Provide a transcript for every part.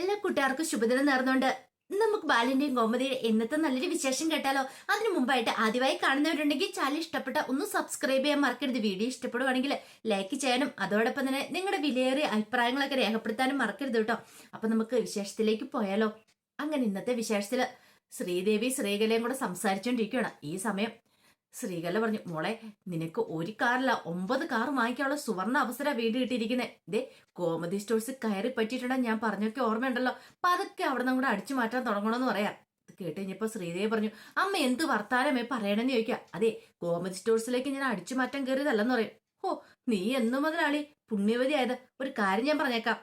എല്ലാ കൂട്ടുകാർക്കും ശുഭദിനം നേർന്നുകൊണ്ട് നമുക്ക് ബാലിന്റെയും ഗോമതിയുടെ ഇന്നത്തെ നല്ലൊരു വിശേഷം കേട്ടാലോ? അതിനു മുമ്പായിട്ട് ആദ്യമായി കാണുന്നവരുണ്ടെങ്കിൽ ചാനൽ ഇഷ്ടപ്പെട്ട ഒന്ന് സബ്സ്ക്രൈബ് ചെയ്യാൻ മറക്കരുത്. വീഡിയോ ഇഷ്ടപ്പെടുവാണെങ്കിൽ ലൈക്ക് ചെയ്യാനും അതോടൊപ്പം തന്നെ നിങ്ങളുടെ വിലയേറിയ അഭിപ്രായങ്ങളൊക്കെ രേഖപ്പെടുത്താനും മറക്കരുത് കേട്ടോ. അപ്പൊ നമുക്ക് വിശേഷത്തിലേക്ക് പോയാലോ? അങ്ങനെ ഇന്നത്തെ വിശേഷത്തിൽ ശ്രീദേവി ശ്രീകലയും കൂടെ സംസാരിച്ചുകൊണ്ടിരിക്കുകയാണ് ഈ സമയം ശ്രീകല പറഞ്ഞു മോളെ നിനക്ക് ഒരു കാറില്ല ഒമ്പത് കാർ വാങ്ങിക്കാനുള്ള സുവർണ അവസരം വീട് കിട്ടിയിരിക്കുന്നത് ഇതേ കോമഡി സ്റ്റോഴ്സ് കയറി പറ്റിയിട്ടുണ്ടെന്ന് ഞാൻ പറഞ്ഞൊക്കെ ഓർമ്മയുണ്ടല്ലോ. അപ്പൊ അതൊക്കെ അവിടെ നിന്ന് കൂടെ അടിച്ചു മാറ്റാൻ തുടങ്ങണമെന്ന് പറയാം. കേട്ട് കഴിഞ്ഞപ്പോ ശ്രീദേവി പറഞ്ഞു അമ്മ എന്ത് വർത്താനമേ പറയണമെന്ന് ചോദിക്കാം. അതെ കോമഡി സ്റ്റോഴ്സിലേക്ക് ഞാൻ അടിച്ചു മാറ്റാൻ കയറിയതല്ലെന്ന് പറയും. ഓ നീ എന്നു മുതലാളി. പുണ്യവതി ആയത് ഒരു കാര്യം ഞാൻ പറഞ്ഞേക്കാം.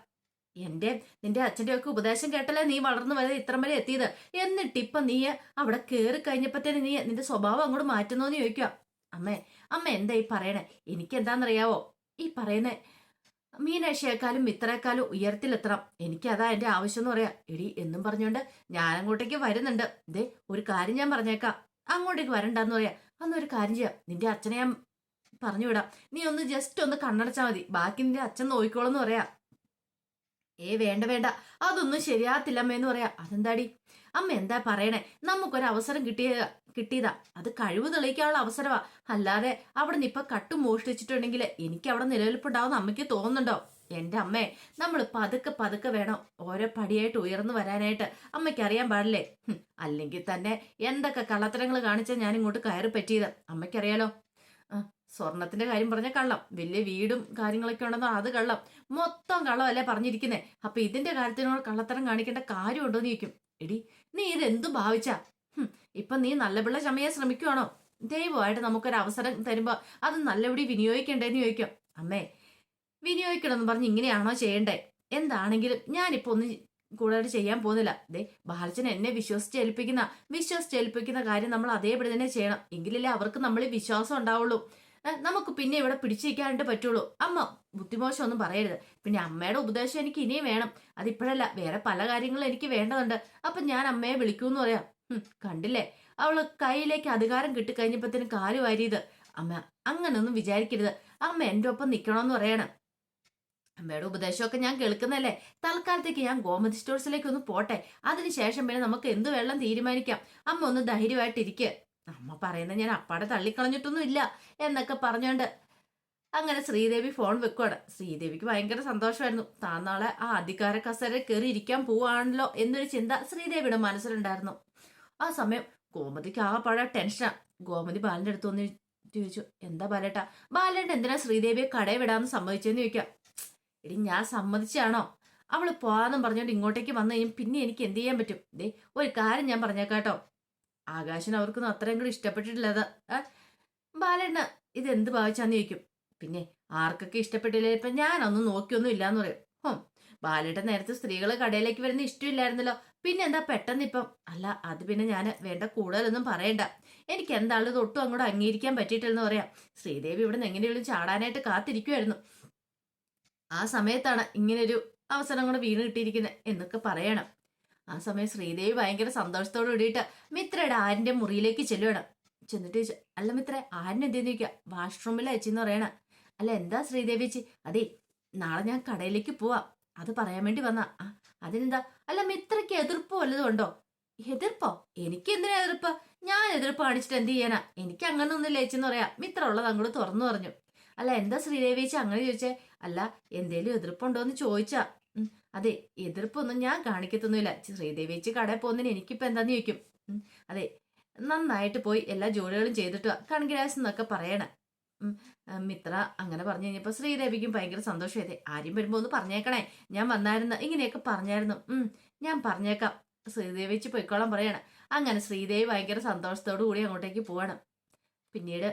എന്റെ നിന്റെ അച്ഛന്റെ ഒക്കെ ഉപദേശം കേട്ടല്ലേ നീ വളർന്നു വരെ ഇത്ര വരെ എത്തിയത്? എന്നിട്ട് ഇപ്പൊ നീ അവിടെ കയറി കഴിഞ്ഞപ്പത്തേന് നീ നിന്റെ സ്വഭാവം അങ്ങോട്ട് മാറ്റുന്നോന്ന് ചോദിക്കുക അമ്മേ അമ്മ എന്താ ഈ പറയണേ? എനിക്ക് എന്താണെന്നറിയാവോ ഈ പറയുന്നേ മീനാക്ഷിയേക്കാളും മിത്രേക്കാളും ഉയരത്തിലെത്തണം. എനിക്കതാ എന്റെ ആവശ്യം എന്ന് പറയാ. എടി എന്നും പറഞ്ഞുകൊണ്ട് ഞാൻ അങ്ങോട്ടേക്ക് വരുന്നുണ്ട്. ദേ ഒരു കാര്യം ഞാൻ പറഞ്ഞേക്കാം. അങ്ങോട്ടേക്ക് വരണ്ടെന്ന് പറയാ. ഒരു കാര്യം ചെയ്യാം. നിന്റെ അച്ഛനെ ഞാൻ പറഞ്ഞു വിടാം നീ ഒന്ന് ജസ്റ്റ് ഒന്ന് കണ്ണടച്ചാൽ മതി. ബാക്കി നിന്റെ അച്ഛൻ നോക്കിക്കോളെന്ന് പറയാ. ഏ വേണ്ട വേണ്ട. അതൊന്നും ശരിയാകത്തില്ല എന്ന് പറയാ. അതെന്താടി? അമ്മ എന്താ പറയണേ? നമുക്കൊരു അവസരം കിട്ടിയ കിട്ടിയതാ. അത് കഴിവ് തെളിയിക്കാനുള്ള അവസരമാ അല്ലാതെ അവിടെ നിന്ന് ഇപ്പൊ കട്ടു മോഷ്ടിച്ചിട്ടുണ്ടെങ്കിൽ എനിക്ക് അവിടെ നിലനിൽപ്പുണ്ടാവുന്ന അമ്മയ്ക്ക് തോന്നുന്നുണ്ടോ? എന്റെ അമ്മേ നമ്മൾ പതുക്കെ പതുക്കെ വേണം ഓരോ പടിയായിട്ട് ഉയർന്നു വരാനായിട്ട്. അമ്മയ്ക്ക് അറിയാൻ പാടില്ലേ? അല്ലെങ്കിൽ തന്നെ എന്തൊക്കെ കള്ളത്തരങ്ങൾ കാണിച്ചാൽ ഞാൻ ഇങ്ങോട്ട് കയറി പറ്റിയത്? അമ്മയ്ക്കറിയാലോ. സ്വർണത്തിന്റെ കാര്യം പറഞ്ഞ കള്ളം. വലിയ വീടും കാര്യങ്ങളൊക്കെ ഉണ്ടെന്നോ അത് കള്ളം. മൊത്തം കള്ളമല്ലേ പറഞ്ഞിരിക്കുന്നേ. അപ്പൊ ഇതിന്റെ കാര്യത്തിനോട് കള്ളത്തരം കാണിക്കേണ്ട കാര്യമുണ്ടോ എന്ന് ചോദിക്കും. എടി നീ ഇതെന്തു ഭാവിച്ചാ? ഇപ്പൊ നീ നല്ല പിള്ള ചമയാൻ ശ്രമിക്കുവാണോ? ദൈവമായിട്ട് നമുക്കൊരു അവസരം തരുമ്പോ അത് നല്ലപടി വിനിയോഗിക്കണ്ടേന്ന് ചോദിക്കും. അമ്മേ വിനിയോഗിക്കണമെന്ന് പറഞ്ഞ് ഇങ്ങനെയാണോ ചെയ്യണ്ടേ? എന്താണെങ്കിലും ഞാനിപ്പോ ഒന്നും കൂടുതൽ ചെയ്യാൻ പോകുന്നില്ല. ദേ ബാലച്ചൻ എന്നെ വിശ്വസിച്ച് ഏൽപ്പിക്കുന്ന വിശ്വസിച്ച് ഏൽപ്പിക്കുന്ന കാര്യം നമ്മൾ അതേപടി തന്നെ ചെയ്യണം. എങ്കിലല്ലേ അവർക്ക് നമ്മൾ വിശ്വാസം ഉണ്ടാവുള്ളൂ. നമുക്ക് പിന്നെ ഇവിടെ പിടിച്ചിരിക്കാനായിട്ട് പറ്റുള്ളൂ. അമ്മ ബുദ്ധിമോശം ഒന്നും പറയരുത്. പിന്നെ അമ്മയുടെ ഉപദേശം എനിക്ക് ഇനിയും വേണം. അതിപ്പോഴല്ല വേറെ പല കാര്യങ്ങളും എനിക്ക് വേണ്ടതുണ്ട്. അപ്പൊ ഞാൻ അമ്മയെ വിളിക്കൂന്ന് പറയാം. കണ്ടില്ലേ? അവൾ കയ്യിലേക്ക് അധികാരം കിട്ടിക്കഴിഞ്ഞപ്പത്തിന് വാരിയത് അമ്മ അങ്ങനൊന്നും വിചാരിക്കരുത്. അമ്മ എന്റെ ഒപ്പം നിൽക്കണമെന്ന് പറയണം. അമ്മയുടെ ഉപദേശമൊക്കെ ഞാൻ കേൾക്കുന്നല്ലേ തൽക്കാലത്തേക്ക് ഞാൻ ഗോമതി സ്റ്റോഴ്സിലേക്ക് ഒന്ന് പോട്ടെ. അതിനുശേഷം പിന്നെ നമുക്ക് എന്ത് വെള്ളം തീരുമാനിക്കാം? അമ്മ ഒന്ന് ധൈര്യമായിട്ടിരിക്കുക അമ്മ പറയുന്ന ഞാൻ അപ്പാടെ തള്ളിക്കളഞ്ഞിട്ടൊന്നും ഇല്ല എന്നൊക്കെ പറഞ്ഞുകൊണ്ട് അങ്ങനെ ശ്രീദേവി ഫോൺ വെക്കുവാണ്. ശ്രീദേവിക്ക് ഭയങ്കര സന്തോഷമായിരുന്നു. താൻ നാളെ ആ അധികാര കസേര കയറി ഇരിക്കാൻ പോവാണല്ലോ എന്നൊരു ചിന്ത ശ്രീദേവിയുടെ മനസ്സിലുണ്ടായിരുന്നു. ആ സമയം ഗോമതിക്ക് ആ പഴ ടെൻഷനാ. ഗോമതി ബാലന്റെ അടുത്ത് വന്ന് ചോദിച്ചു എന്താ ബാലേട്ടാ? ബാലേട്ട എന്തിനാ ശ്രീദേവിയെ കടയിൽ വിടാന്ന് സമ്മതിച്ചെന്ന് ചോദിക്കാം. എടി ഞാൻ സമ്മതിച്ചാണോ? അവൾ പോവാന്നും പറഞ്ഞോണ്ട് ഇങ്ങോട്ടേക്ക് വന്നു കഴിഞ്ഞാൽ പിന്നെ എനിക്ക് എന്ത് ചെയ്യാൻ പറ്റും? ദേ ഒരു കാര്യം ഞാൻ പറഞ്ഞേക്കാട്ടോ. ആകാശന് അവർക്കൊന്നും അത്രയും കൂടി ഇഷ്ടപ്പെട്ടിട്ടില്ല ഇത് എന്ത് ഭാവിച്ചാന്ന് ചോദിക്കും. പിന്നെ ആർക്കൊക്കെ ഇഷ്ടപ്പെട്ടില്ല? ഇപ്പം ഞാനൊന്നും നോക്കിയൊന്നും ഇല്ലാന്ന് പറയും. ഹും ബാലേട്ട നേരത്തെ സ്ത്രീകൾ കടയിലേക്ക് വരുന്ന ഇഷ്ടമില്ലായിരുന്നല്ലോ. പിന്നെ എന്താ പെട്ടെന്ന് ഇപ്പം? അല്ല അത് പിന്നെ ഞാൻ വേണ്ട കൂടുതലൊന്നും പറയണ്ട. എനിക്ക് എന്താണ് തൊട്ടും അങ്ങോട്ട് അംഗീകരിക്കാൻ പറ്റിയിട്ടില്ലെന്ന് പറയാം. ശ്രീദേവി ഇവിടെ നിന്ന് എങ്ങനെയുള്ള ചാടാനായിട്ട് കാത്തിരിക്കുമായിരുന്നു ആ സമയത്താണ് ഇങ്ങനൊരു അവസരം കൂടെ വീണ് കിട്ടിയിരിക്കുന്നത് എന്നൊക്കെ പറയണം. ആ സമയം ശ്രീദേവി ഭയങ്കര സന്തോഷത്തോട് കൂടിയിട്ട് മിത്രയുടെ ആരിന്റെ മുറിയിലേക്ക് ചെല്ലുവാണ്. ചെന്നിട്ട് അല്ല മിത്ര ആരിനെ എന്തെന്ന് ചോദിക്കുക വാഷ്റൂമിൽ അയച്ചെന്ന് പറയണ. അല്ല എന്താ ശ്രീദേവി ചേച്ചി? അതെ നാളെ ഞാൻ കടയിലേക്ക് പോവാം. അത് പറയാൻ വേണ്ടി വന്ന. അതിനെന്താ? അല്ല മിത്രയ്ക്ക് എതിർപ്പ് വല്ലതും ഉണ്ടോ? എതിർപ്പോ? എനിക്ക് എന്തിനാ എതിർപ്പ്? ഞാൻ എതിർപ്പ് കാണിച്ചിട്ട് എന്ത് ചെയ്യാനാ? എനിക്ക് അങ്ങനെ ഒന്നും ലയിച്ചെന്ന് പറയാ. മിത്ര ഉള്ളത് അങ്ങോട്ട് തുറന്നു പറഞ്ഞു. അല്ല എന്താ ശ്രീദേവി ചേച്ചി അങ്ങനെ ചോദിച്ചേ? അല്ല എന്തേലും എതിർപ്പുണ്ടോ എന്ന് ചോദിച്ചാ. അതെ എതിർപ്പൊന്നും ഞാൻ കാണിക്കത്തൊന്നുമില്ല. ശ്രീദേവി ചേച്ചി കടയിൽ പോകുന്നതിന് എനിക്കിപ്പോൾ എന്താന്ന് ചോദിക്കും? അതെ നന്നായിട്ട് പോയി എല്ലാ ജോലികളും ചെയ്തിട്ട് കൺഗ്രാസ് എന്നൊക്കെ പറയണേ. മിത്ര അങ്ങനെ പറഞ്ഞു കഴിഞ്ഞപ്പോൾ ശ്രീദേവിക്കും ഭയങ്കര സന്തോഷമായത് ആരും വരുമ്പോൾ ഒന്ന് പറഞ്ഞേക്കണേ. ഞാൻ വന്നായിരുന്നു. ഇങ്ങനെയൊക്കെ പറഞ്ഞായിരുന്നു. ഞാൻ പറഞ്ഞേക്കാം. ശ്രീദേവി വെച്ച് പൊയ്ക്കോളാൻ പറയണം. അങ്ങനെ ശ്രീദേവി ഭയങ്കര സന്തോഷത്തോടു കൂടി അങ്ങോട്ടേക്ക് പോവാണ്. പിന്നീട്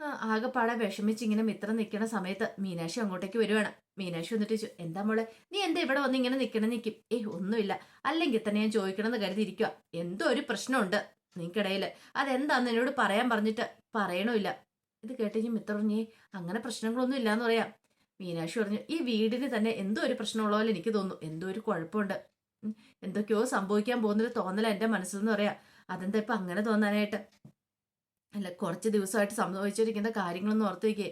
ആകെപ്പാടെ വിഷമിച്ച് ഇങ്ങനെ മിത്രം നിൽക്കുന്ന സമയത്ത് മീനാക്ഷി അങ്ങോട്ടേക്ക് വരുവാണ്. മീനാക്ഷി വന്നിട്ട് ചോദിച്ചു എന്താ മോളെ? നീ എന്താ ഇവിടെ വന്ന് ഇങ്ങനെ നിൽക്കണം നിൽക്കും ഏഹ് ഒന്നുമില്ല. അല്ലെങ്കിൽ തന്നെ ഞാൻ ചോദിക്കണമെന്ന് കരുതിയിരിക്കുക എന്തോ ഒരു പ്രശ്നമുണ്ട് നിങ്ങൾക്കിടയിൽ അതെന്താന്ന് എന്നോട് പറയാൻ പറഞ്ഞിട്ട് പറയണമില്ല. ഇത് കേട്ട് ഞാൻ മിത്രം പറഞ്ഞേ അങ്ങനെ പ്രശ്നങ്ങളൊന്നും ഇല്ലാന്ന് പറയാം. മീനാക്ഷി പറഞ്ഞു ഈ വീടിന് തന്നെ എന്തോ ഒരു പ്രശ്നമുള്ള പോലെ എനിക്ക് തോന്നുന്നു. എന്തോ ഒരു കുഴപ്പമുണ്ട്. എന്തൊക്കെയോ സംഭവിക്കാൻ പോകുന്നൊരു തോന്നല എന്റെ മനസ്സിൽ നിന്ന് പറയാം. അതെന്താ ഇപ്പം അങ്ങനെ തോന്നാനായിട്ട്? അല്ല കുറച്ച് ദിവസമായിട്ട് സംഭവിച്ചിരിക്കുന്ന കാര്യങ്ങളൊന്നും ഓർത്തു വയ്ക്കേ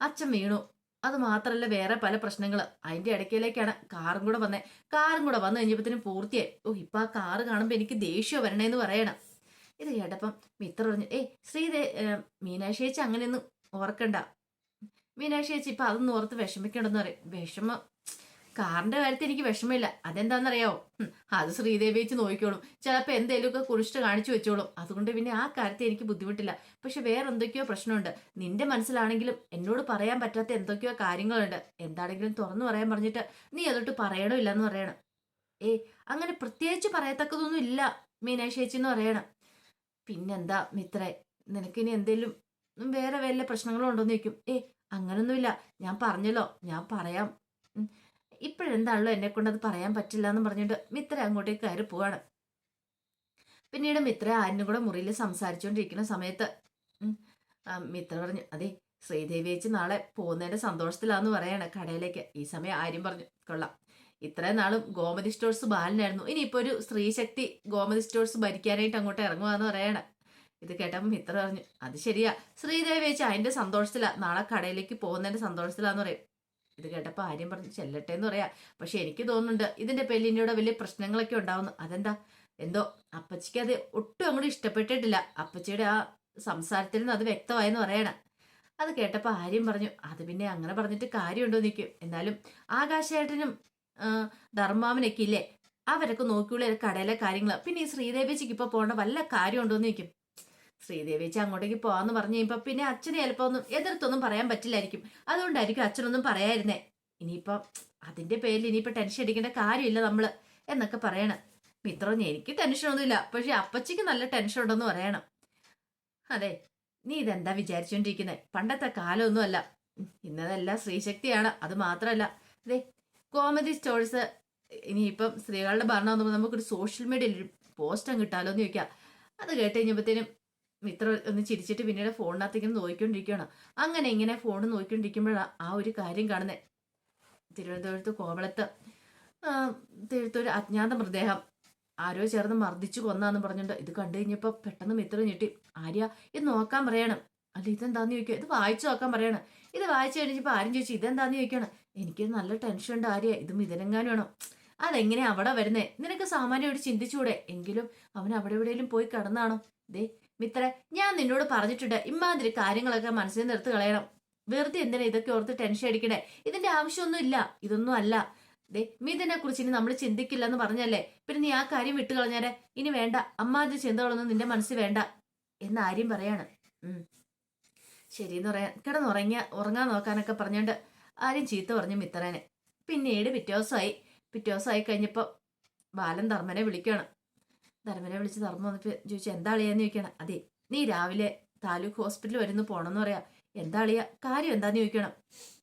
അച്ഛൻ വീണു. അത് മാത്രമല്ല വേറെ പല പ്രശ്നങ്ങൾ അതിന്റെ ഇടയ്ക്കിലേക്കാണ് കാറും കൂടെ വന്നേ. കാറും കൂടെ വന്നു കഴിഞ്ഞപ്പോഴത്തേനും പൂർത്തിയായി. ഓ ഇപ്പൊ ആ കാറ് കാണുമ്പോൾ എനിക്ക് ദേഷ്യം വരണേന്ന് പറയണം. ഇത് കേട്ടപ്പം മിത്ര പറഞ്ഞു ഏയ് ശ്രീദേ മീനാക്ഷി അങ്ങനെയൊന്നും ഓർക്കണ്ട. മീനാക്ഷി ചേച്ചി ഇപ്പൊ അതൊന്നും ഓർത്ത് വിഷമിക്കണ്ടെന്ന് പറയും. വിഷമം കാറിന്റെ കാര്യത്തിൽ എനിക്ക് വിഷമമില്ല. അതെന്താണെന്നറിയാവോ? അത് ശ്രീദേവി വെച്ച് നോക്കിക്കോളും. ചിലപ്പോൾ എന്തെങ്കിലുമൊക്കെ കുറിച്ചിട്ട് കാണിച്ചു വെച്ചോളും. അതുകൊണ്ട് പിന്നെ ആ കാര്യത്തിൽ എനിക്ക് ബുദ്ധിമുട്ടില്ല. പക്ഷെ വേറെ എന്തൊക്കെയോ പ്രശ്നമുണ്ട്. നിന്റെ മനസ്സിലാണെങ്കിലും എന്നോട് പറയാൻ പറ്റാത്ത എന്തൊക്കെയോ കാര്യങ്ങളുണ്ട്. എന്താണെങ്കിലും തുറന്നു പറയാൻ പറഞ്ഞിട്ട് നീ അതൊട്ട് പറയണോ ഇല്ലെന്ന് പറയണം. ഏ അങ്ങനെ പ്രത്യേകിച്ച് പറയത്തക്കതൊന്നും ഇല്ല മീനാക്ഷി ചേച്ചി എന്ന് പറയണം. പിന്നെന്താ മിത്രേ? നിനക്കിനി എന്തെങ്കിലും വേറെ വല്ല പ്രശ്നങ്ങളും ഉണ്ടോന്ന് ചോദിക്കും. ഏ അങ്ങനൊന്നുമില്ല. ഞാൻ പറഞ്ഞല്ലോ. ഞാൻ പറയാം. ഇപ്പോഴെന്താണല്ലോ എന്നെ കൊണ്ടത് പറയാൻ പറ്റില്ല എന്ന് പറഞ്ഞുകൊണ്ട് മിത്ര അങ്ങോട്ടേക്ക് കയറി പോവാണ്. പിന്നീട് മിത്ര ആരിനും കൂടെ മുറിയിൽ സംസാരിച്ചുകൊണ്ടിരിക്കുന്ന സമയത്ത് മിത്ര പറഞ്ഞു അതെ ശ്രീദേവി ചേച്ചി നാളെ പോകുന്നതിന്റെ സന്തോഷത്തിലാന്ന് പറയാണ് കടയിലേക്ക്. ഈ സമയം ആര്യം പറഞ്ഞു കൊള്ളാം. ഇത്രയും നാളും ഗോമതി സ്റ്റോഴ്സ് ബാലനായിരുന്നു. ഇനിയിപ്പോ ഒരു സ്ത്രീശക്തി ഗോമതി സ്റ്റോഴ്സ് ഭരിക്കാനായിട്ട് അങ്ങോട്ട് ഇറങ്ങുവാന്ന് പറയാണ്. ഇത് കേട്ടപ്പോൾ മിത്ര പറഞ്ഞു അത് ശരിയാ. ശ്രീദേവി ചേച്ചി അതിന്റെ സന്തോഷത്തിലാ. നാളെ കടയിലേക്ക് പോകുന്നതിന്റെ സന്തോഷത്തിലാന്ന് പറയും. ഇത് കേട്ടപ്പോൾ ആര്യം പറഞ്ഞു ചെല്ലട്ടെ എന്ന് പറയാം. പക്ഷെ എനിക്ക് തോന്നുന്നുണ്ട് ഇതിന്റെ ഇനിയുടെ വലിയ പ്രശ്നങ്ങളൊക്കെ ഉണ്ടാവുന്നു. അതെന്താ? എന്തോ അപ്പച്ചിക്ക് അത് ഒട്ടും അങ്ങോട്ട് ഇഷ്ടപ്പെട്ടിട്ടില്ല. അപ്പച്ചിയുടെ ആ സംസാരത്തിൽ നിന്ന് അത് വ്യക്തമായെന്ന് പറയണം. അത് കേട്ടപ്പോൾ ആര്യം പറഞ്ഞു അത് പിന്നെ അങ്ങനെ പറഞ്ഞിട്ട് കാര്യമുണ്ടോ നിൽക്കും എന്നാലും ആകാശേട്ടനും ധർമാവിനൊക്കെ ഇല്ലേ? അവരൊക്കെ നോക്കിയുള്ള കടയിലെ കാര്യങ്ങൾ പിന്നെ ഈ ശ്രീദേവിച്ചിക്ക് ഇപ്പോൾ പോകേണ്ട വല്ല കാര്യമുണ്ടോ എന്ന് നിൽക്കും ശ്രീദേവിച്ച് അങ്ങോട്ടേക്ക് പോവാന്ന് പറഞ്ഞു കഴിയുമ്പോ പിന്നെ അച്ഛനെ ചിലപ്പോ ഒന്നും എതിർത്തൊന്നും പറയാൻ പറ്റില്ലായിരിക്കും. അതുകൊണ്ടായിരിക്കും അച്ഛനൊന്നും പറയായിരുന്നേ ഇനിയിപ്പം അതിന്റെ പേരിൽ ഇനിയിപ്പോ ടെൻഷൻ അടിക്കേണ്ട കാര്യമില്ല നമ്മൾ എന്നൊക്കെ പറയണം. മിത്രം എനിക്ക് ടെൻഷനൊന്നുമില്ല പക്ഷെ അപ്പച്ചിക്ക് നല്ല ടെൻഷൻ ഉണ്ടെന്ന് പറയണം. അതെ നീ ഇതെന്താ വിചാരിച്ചുകൊണ്ടിരിക്കുന്നത് പണ്ടത്തെ കാലമൊന്നുമല്ല. ഇന്നതെല്ലാം സ്ത്രീശക്തിയാണ്. അത് മാത്രമല്ല. അതെ കോമഡി സ്റ്റോഴ്സ് ഇനിയിപ്പം സ്ത്രീകളുടെ ഭരണം നമുക്ക് നമുക്കൊരു സോഷ്യൽ മീഡിയയിൽ പോസ്റ്റ് കിട്ടാലോ എന്ന് ചോദിക്കാം. അത് കേട്ട് കഴിഞ്ഞപ്പോഴത്തേനും മിത്ര ഒന്ന് ചിരിച്ചിട്ട് പിന്നീട് ഫോണിനകത്ത് ഇങ്ങനെ നോക്കിക്കൊണ്ടിരിക്കുകയാണ് അങ്ങനെ ഇങ്ങനെ ഫോൺ നോക്കിക്കൊണ്ടിരിക്കുമ്പോഴാണ് ആ ഒരു കാര്യം കാണുന്നത് തിരുവനന്തപുരത്ത് കോവളത്ത് തിരുത്തൊരു അജ്ഞാത മൃതദേഹം. ആരോ ചേർന്ന് മർദ്ദിച്ചു കൊന്നാന്ന് പറഞ്ഞിട്ട് ഇത് കണ്ടു കഴിഞ്ഞപ്പോൾ പെട്ടെന്ന് മിത്ര ഞെട്ടി. ആര്യ ഇത് നോക്കാൻ പറയണം. അല്ല ഇതെന്താന്ന് ചോദിക്കുക ഇത് വായിച്ചു നോക്കാൻ പറയണം. ഇത് വായിച്ചു കഴിഞ്ഞപ്പോൾ ആരും ചോദിച്ചു ഇതെന്താന്ന് ചോദിക്കണം എനിക്ക് നല്ല ടെൻഷൻ ഉണ്ട് ആര്യ ഇത് മിഥുനെങ്ങാനുമാണോ അതെങ്ങനെ അവിടെ വരുന്നേ? നിനക്ക് സാമാന്യം ഒരു ചിന്തിച്ചുകൂടെ എങ്കിലും അവൻ അവിടെ എവിടെയെങ്കിലും പോയി കിടന്നാണോ? ദേ മിത്ര ഞാൻ നിന്നോട് പറഞ്ഞിട്ടുണ്ട് ഇമാതിരി കാര്യങ്ങളൊക്കെ മനസ്സിൽ എടുത്ത് കളയണം. വെറുതെ എന്തിനാ ഇതൊക്കെ ഓർത്ത് ടെൻഷൻ അടിക്കണേ? ഇതിന്റെ ആവശ്യമൊന്നും ഇല്ല. ഇതൊന്നും അല്ല. ദേ മിഥുനെ കുറിച്ച് ഇനി നമ്മൾ ചിന്തിക്കില്ല എന്ന് പറഞ്ഞല്ലേ? പിന്നെ നീ ആ കാര്യം വിട്ടു കളഞ്ഞാരെ. ഇനി വേണ്ട. അമ്മാതിരി ചിന്തകളൊന്നും നിന്റെ മനസ്സിൽ വേണ്ട. എന്ന് ആര്യം പറയാണ്. ഉം. ശരിയെന്ന് പറയാൻ കിടന്നുറങ്ങിയ ഉറങ്ങാൻ നോക്കാനൊക്കെ പറഞ്ഞോണ്ട് ആരും ചീത്ത പറഞ്ഞു മിത്രനെ. പിന്നീട് പിറ്റേ ദിവസമായി. പിറ്റേ ദിവസമായി കഴിഞ്ഞപ്പോൾ ബാലൻ ധർമ്മനെ വിളിക്കണം. ധർമ്മനെ വിളിച്ച് ധർമ്മം വന്നപ്പോൾ ചോദിച്ചു എന്താ അളിയാന്ന് ചോദിക്കണം അതെ നീ രാവിലെ താലൂക്ക് ഹോസ്പിറ്റലിൽ വരുന്നു പോകണമെന്ന് പറയാ. എന്താ അളിയാ? കാര്യം എന്താന്ന് ചോദിക്കണം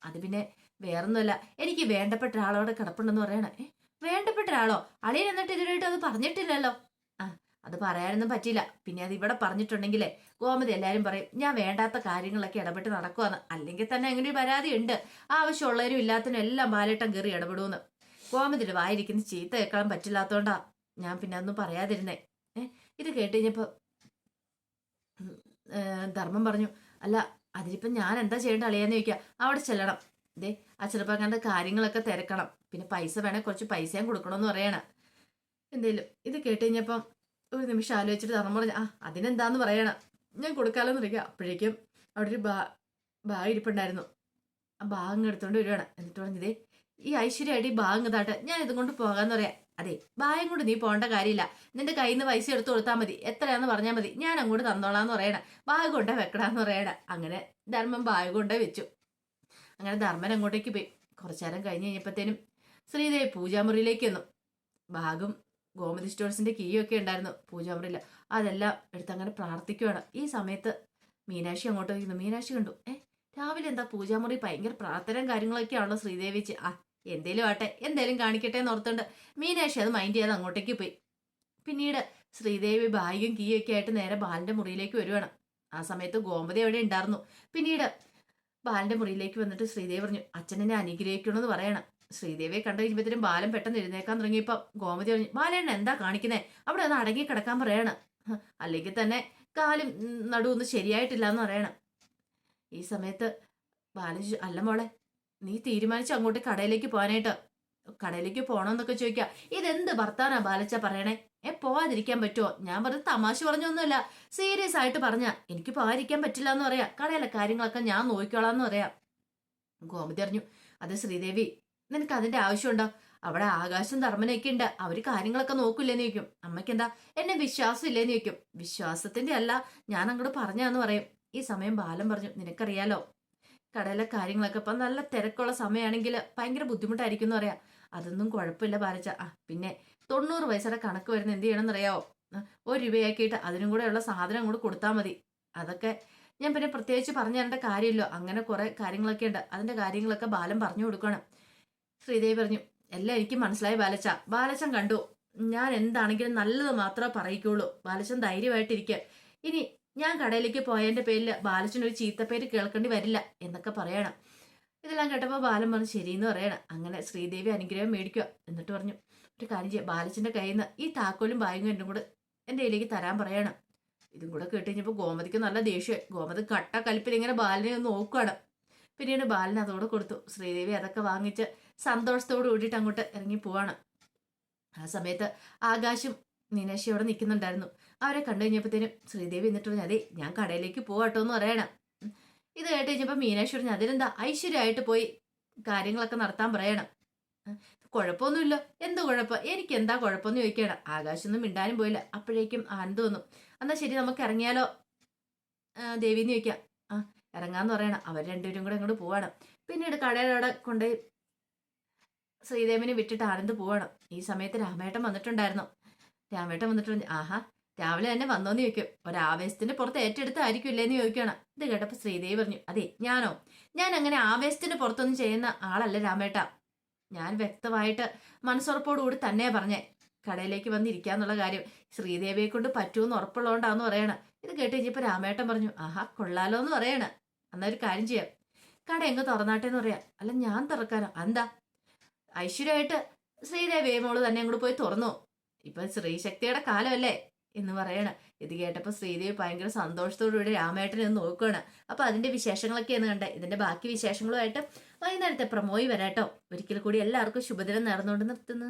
അത് പിന്നെ വേറൊന്നുമല്ല എനിക്ക് വേണ്ടപ്പെട്ട ഒരാളോടെ കിടപ്പുണ്ടെന്ന് പറയണേ. "ഏ, വേണ്ടപ്പെട്ട ഒരാളോ? അളിയൻ എന്നിട്ട് ഇതിനായിട്ട് അത് പറഞ്ഞിട്ടില്ലല്ലോ. ആ അത് പറയാനൊന്നും പറ്റില്ല പിന്നെ അത് ഇവിടെ പറഞ്ഞിട്ടുണ്ടെങ്കിലേ ഗോമതി എല്ലാവരും പറയും ഞാൻ വേണ്ടാത്ത കാര്യങ്ങളൊക്കെ ഇടപെട്ട് നടക്കുവാന്ന്. അല്ലെങ്കിൽ തന്നെ അങ്ങനെ ഒരു പരാതി ഉണ്ട് ആവശ്യമുള്ളവരും ഇല്ലാത്തതിനും എല്ലാം ബാലേട്ടം കയറി ഇടപെടുമെന്ന് ഗോമതിയുടെ വായിരിക്കുന്ന ചീത്ത കേൾക്കാൻ പറ്റില്ലാത്തോണ്ടാ ഞാൻ പിന്നെ അതൊന്നും പറയാതിരുന്നേ. ഇത് കേട്ട് കഴിഞ്ഞപ്പോ ധർമ്മം പറഞ്ഞു അല്ല അതിനിപ്പം ഞാൻ എന്താ ചെയ്യേണ്ട അളിയാന്ന് ചോദിക്കുക അവിടെ ചെല്ലണം. ദേ ആ ചെറുപ്പക്കാരന്റെ കാര്യങ്ങളൊക്കെ തിരക്കണം. പിന്നെ പൈസ വേണേൽ കുറച്ച് പൈസയും കൊടുക്കണമെന്ന് പറയണം. എന്തേലും ഇത് കേട്ട് കഴിഞ്ഞപ്പം ഒരു നിമിഷം ആലോചിച്ചിട്ട് ധർമ്മം പറഞ്ഞു ആ അതിനെന്താന്ന് പറയണം. ഞാൻ കൊടുക്കാലോന്ന് പറയുക അപ്പോഴേക്കും അവിടെ ഒരു ബാ ബാഗ് ഇരിപ്പുണ്ടായിരുന്നു. ആ ബാഗ് എടുത്തുകൊണ്ട് വരുവാണ്. എന്നിട്ട് പറഞ്ഞതേ ഈ ഐശ്വര്യമായിട്ട് ഈ ബാഗ് താട്ടെ ഞാൻ ഇതും കൊണ്ട് പോകാന്ന് പറയാം. അതെ ബായം കൊണ്ട് നീ പോകേണ്ട കാര്യമില്ല. നിന്റെ കയ്യിൽ നിന്ന് പൈസ എടുത്തു കൊടുത്താൽ മതി. എത്രയാന്ന് പറഞ്ഞാൽ മതി. ഞാൻ അങ്ങോട്ട് തന്നോളാന്ന് പറയണ. ബാഗ് കൊണ്ടേ വെക്കടാന്ന് പറയണ. അങ്ങനെ ധർമ്മം ബാഗ് കൊണ്ടേ വെച്ചു. അങ്ങനെ ധർമ്മൻ അങ്ങോട്ടേക്ക് പോയി. കുറച്ചു നേരം കഴിഞ്ഞ് കഴിഞ്ഞപ്പോഴത്തേനും ശ്രീദേവി പൂജാമുറിയിലേക്ക് വന്നു ബാഗും ഗോമതി സ്റ്റോഴ്സിന്റെ കീയും ഒക്കെ ഉണ്ടായിരുന്നു പൂജാമുറിയിൽ. അതെല്ലാം എടുത്ത് അങ്ങനെ പ്രാർത്ഥിക്കുവാണ്. ഈ സമയത്ത് മീനാക്ഷി അങ്ങോട്ട് വയ്ക്കുന്നു മീനാക്ഷി കണ്ടു. ഏ രാവിലെ എന്താ പൂജാമുറി ഭയങ്കര പ്രാർത്ഥനയും കാര്യങ്ങളൊക്കെയാണല്ലോ ശ്രീദേവിച്ച്. ആ എന്തേലും ആട്ടെ എന്തേലും കാണിക്കട്ടെ എന്ന് ഓർത്തുകൊണ്ട് മീനാക്ഷി അത് മൈൻഡ് ചെയ്യാതെ അങ്ങോട്ടേക്ക് പോയി. പിന്നീട് ശ്രീദേവി ബാഗും കീയൊക്കെ ആയിട്ട് നേരെ ബാലന്റെ മുറിയിലേക്ക് വരുവാണ്. ആ സമയത്ത് ഗോമതി അവിടെ ഉണ്ടായിരുന്നു. പിന്നീട് ബാലന്റെ മുറിയിലേക്ക് വന്നിട്ട് ശ്രീദേവി പറഞ്ഞു അച്ഛനെന്നെ അനുഗ്രഹിക്കണമെന്ന് പറയണം. ശ്രീദേവിയെ കണ്ടു കഴിയുമ്പോഴത്തേനും ബാലൻ പെട്ടെന്ന് എഴുന്നേക്കാൻ തുടങ്ങിയപ്പോൾ ഗോമതി പറഞ്ഞു ബാലേണ്ണ എന്താ കാണിക്കുന്നേ? അവിടെ ഒന്ന് അടങ്ങി കിടക്കാൻ പറയണം. അല്ലെങ്കിൽ തന്നെ കാലും നടുവൊന്നും ശരിയായിട്ടില്ല എന്ന് പറയണം. ഈ സമയത്ത് ബാലൻ അല്ല മോളെ നീ തീരുമാനിച്ചു അങ്ങോട്ട് കടയിലേക്ക് പോകാനായിട്ട്. കടയിലേക്ക് പോകണമെന്നൊക്കെ ചോദിക്കുക ഇതെന്ത് ഭർത്താനാ ബാലച്ച പറയണേ? ഏ പോവാതിരിക്കാൻ പറ്റുമോ ഞാൻ വെറുതെ തമാശ പറഞ്ഞൊന്നുമല്ല. സീരിയസ് ആയിട്ട് പറഞ്ഞ എനിക്ക് പോകാതിരിക്കാൻ പറ്റില്ല എന്ന് പറയാം. കടയിലെ കാര്യങ്ങളൊക്കെ ഞാൻ നോക്കിക്കോളാം എന്ന് പറയാം. ഗോമതി അറിഞ്ഞു. അതെ ശ്രീദേവി നിനക്ക് അതിന്റെ ആവശ്യമുണ്ടോ? അവിടെ ആകാശം ധർമ്മനൊക്കെ ഉണ്ട്. അവർ കാര്യങ്ങളൊക്കെ നോക്കില്ലെന്ന് ചോദിക്കും. അമ്മയ്ക്ക് എന്താ എന്നെ വിശ്വാസം ഇല്ലേന്ന് ചോദിക്കും. വിശ്വാസത്തിന്റെ അല്ല ഞാൻ അങ്ങോട്ട് പറഞ്ഞാന്ന് പറയും. ഈ സമയം ബാലം പറഞ്ഞു നിനക്കറിയാലോ കടയിലെ കാര്യങ്ങളൊക്കെ. ഇപ്പം നല്ല തിരക്കുള്ള സമയമാണെങ്കിൽ ഭയങ്കര ബുദ്ധിമുട്ടായിരിക്കും എന്ന് പറയാം. അതൊന്നും കുഴപ്പമില്ല ബാലച്ച ആ പിന്നെ തൊണ്ണൂറ് പൈസയുടെ കണക്ക് വരുന്ന എന്ത് ചെയ്യണം എന്നറിയാവോ ആ, ഒരു രൂപയാക്കിയിട്ട് അതിനും കൂടെ ഉള്ള സാധനം കൂടെ കൊടുത്താൽ മതി. അതൊക്കെ ഞാൻ പിന്നെ പ്രത്യേകിച്ച് പറഞ്ഞു തരേണ്ട കാര്യമില്ല. അങ്ങനെ കുറേ കാര്യങ്ങളൊക്കെ ഉണ്ട്. അതിന്റെ കാര്യങ്ങളൊക്കെ ബാലൻ പറഞ്ഞു കൊടുക്കണം. ശ്രീദേവി പറഞ്ഞു എല്ലാം എനിക്ക് മനസ്സിലായി ബാലച്ച. ബാലച്ചൻ കണ്ടു. ഞാൻ എന്താണെങ്കിലും നല്ലത് മാത്രമേ പറയിക്കുള്ളൂ ബാലച്ചൻ ധൈര്യമായിട്ടിരിക്കുക. ഇനി ഞാൻ കടയിലേക്ക് പോയതിന്റെ പേരിൽ ബാലച്ചൻ ഒരു ചീത്തപ്പേര് കേൾക്കേണ്ടി വരില്ല എന്നൊക്കെ പറയണം. ഇതെല്ലാം കേട്ടപ്പോൾ ബാലൻ പറഞ്ഞു ശരിയെന്ന് പറയണം. അങ്ങനെ ശ്രീദേവി അനുഗ്രഹം മേടിക്കുക എന്നിട്ട് പറഞ്ഞു. ഒരു കാര്യം ചെയ്യാം. ബാലച്ചന്റെ കയ്യിൽ നിന്ന് ഈ താക്കോലും ബാഗും എന്നും കൂടെ എന്റെ കയ്യിലേക്ക് തരാൻ പറയണം. ഇതും കൂടെ കേട്ട് കഴിഞ്ഞപ്പോൾ ഗോമതിക്ക് നല്ല ദേഷ്യം ഗോമതി കട്ട കലിപ്പിൽ ഇങ്ങനെ ബാലനെ ഒന്ന് നോക്കുകയാണ് പിന്നീട് ബാലൻ അതോടെ കൊടുത്തു. ശ്രീദേവി അതൊക്കെ വാങ്ങിച്ച് സന്തോഷത്തോട് കൂടിയിട്ട് അങ്ങോട്ട് ഇറങ്ങി പോവാണ്. ആ സമയത്ത് ആകാശം അവിടെ നിൽക്കുന്നുണ്ടായിരുന്നു. അവരെ കണ്ടു കഴിഞ്ഞപ്പോഴത്തേനും ശ്രീദേവി എന്നിട്ട് പറഞ്ഞു അതെ ഞാൻ കടയിലേക്ക് പോവാട്ടോ എന്ന് പറയണം. ഇത് കേട്ട് കഴിഞ്ഞപ്പോൾ പറഞ്ഞു അതിനെന്താ? ഐശ്വര്യമായിട്ട് പോയി കാര്യങ്ങളൊക്കെ നടത്താൻ പറയണം. കുഴപ്പമൊന്നുമില്ല. എന്ത് കുഴപ്പം? എനിക്ക് എന്താ കുഴപ്പമെന്ന് ചോദിക്കണം ആകാശമൊന്നും മിണ്ടാനും പോയില്ല. അപ്പോഴേക്കും ആനന്ദ് വന്നു എന്നാൽ ശരി നമുക്ക് ഇറങ്ങിയാലോ? ദേവി എന്ന് ചോദിക്കാം ആ ഇറങ്ങാന്ന് പറയണം. അവർ രണ്ടുപേരും കൂടെ അങ്ങോട്ട് പോവാണ്. പിന്നീട് കടയിലവിടെ കൊണ്ടുപോയി ശ്രീദേവിനെ വിട്ടിട്ട് ആനന്ദ് പോവാണ്. ഈ സമയത്ത് രാമേട്ടൻ വന്നിട്ടുണ്ടായിരുന്നു. രാമേട്ടൻ വന്നിട്ട് ആഹാ രാവിലെ തന്നെ വന്നോന്ന് ചോദിക്കും. ഒരാവേശത്തിന്റെ പുറത്ത് ഏറ്റെടുത്തായിരിക്കില്ലേ എന്ന് ചോദിക്കണം ഇത് കേട്ടപ്പോ ശ്രീദേവി പറഞ്ഞു അതെ ഞാനോ? ഞാൻ അങ്ങനെ ആവേശത്തിന് പുറത്തൊന്നും ചെയ്യുന്ന ആളല്ല രാമേട്ട. ഞാൻ വ്യക്തമായിട്ട് മനസ്സുറപ്പോടുകൂടി തന്നെ പറഞ്ഞേ. കടയിലേക്ക് വന്നിരിക്കാന്നുള്ള കാര്യം ശ്രീദേവിയെ കൊണ്ട് പറ്റുമെന്ന് ഉറപ്പുള്ളതുകൊണ്ടാന്ന് പറയണ. ഇത് കേട്ട് കഴിഞ്ഞപ്പോ രാമേട്ടൻ പറഞ്ഞു ആഹാ കൊള്ളാലോ എന്ന് പറയണ. എന്നാ ഒരു കാര്യം ചെയ്യാം. കട എങ്ങ് തുറന്നാട്ടെ എന്ന് പറയാം. അല്ല ഞാൻ തുറക്കാനോ? എന്താ ഐശ്വര്യമായിട്ട് ശ്രീദേവിയെ മോൾ തന്നെ അങ്ങോട്ട് പോയി തുറന്നു? ഇപ്പൊ ശ്രീശക്തിയുടെ കാലമല്ലേ. എന്ന് പറയണ. ഇത് കേട്ടപ്പോൾ ശ്രീദേവി ഭയങ്കര സന്തോഷത്തോടുകൂടി രാമേട്ടനെ ഒന്ന് നോക്കുകയാണ് അപ്പൊ അതിന്റെ വിശേഷങ്ങളൊക്കെയാണ് കണ്ടത്. ഇതിന്റെ ബാക്കി വിശേഷങ്ങളുമായിട്ട് വൈകുന്നേരത്തെ പ്രമോയി വരാട്ടോ ഒരിക്കൽ കൂടി എല്ലാവർക്കും ശുഭദിനം നേർന്നുകൊണ്ട് നിർത്തുന്നു.